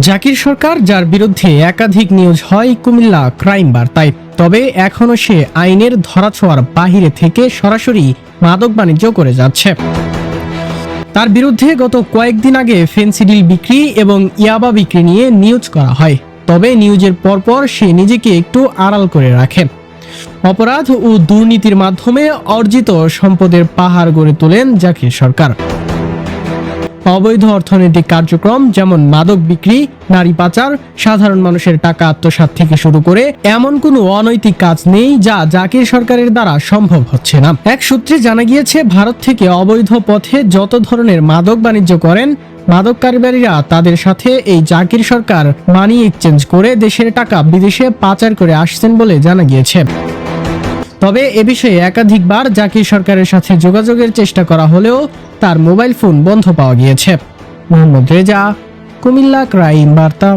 জাকির সরকার, যার বিরুদ্ধে একাধিক নিউজ হয় কুমিল্লা ক্রাইম বার্তায়। তবে এখনও সে আইনের ধরাছোঁয়ার বাহিরে থেকে সরাসরি মাদক বাণিজ্য করে যাচ্ছে। তার বিরুদ্ধে গত কয়েকদিন আগে ফেন্সিডিল বিক্রি এবং ইয়াবা বিক্রি নিয়ে নিউজ করা হয়। তবে নিউজের পরপর সে নিজেকে একটু আড়াল করে রাখে। অপরাধ ও দুর্নীতির মাধ্যমে অর্জিত সম্পদের পাহাড় গড়ে তোলেন জাকির সরকার। অবৈধ অর্থনৈতিক কার্যক্রম, যেমন মাদক বিক্রি, নারী পাচার, সাধারণ মানুষের টাকা আত্মসাত থেকে শুরু করে এমন কোনো অনৈতিক কাজ নেই যা জাকির সরকারের দ্বারা সম্ভব হচ্ছে না। এক সূত্রে জানা গিয়েছে, ভারত থেকে অবৈধ পথে যত ধরনের মাদক বাণিজ্য করেন, মাদক কারবারীরা তাদের সাথে এই জাকির সরকার মানি এক্সচেঞ্জ করে দেশের টাকা বিদেশে পাচার করে আসছেন বলে জানা গিয়েছে। তবে এ বিষয়ে একাধিকবার জাকির সরকারের সাথে যোগাযোগের চেষ্টা করা হলেও তার মোবাইল ফোন বন্ধ পাওয়া গিয়েছে। মোহাম্মদ রেজা, কুমিল্লা, ক্রাইম বার্তা।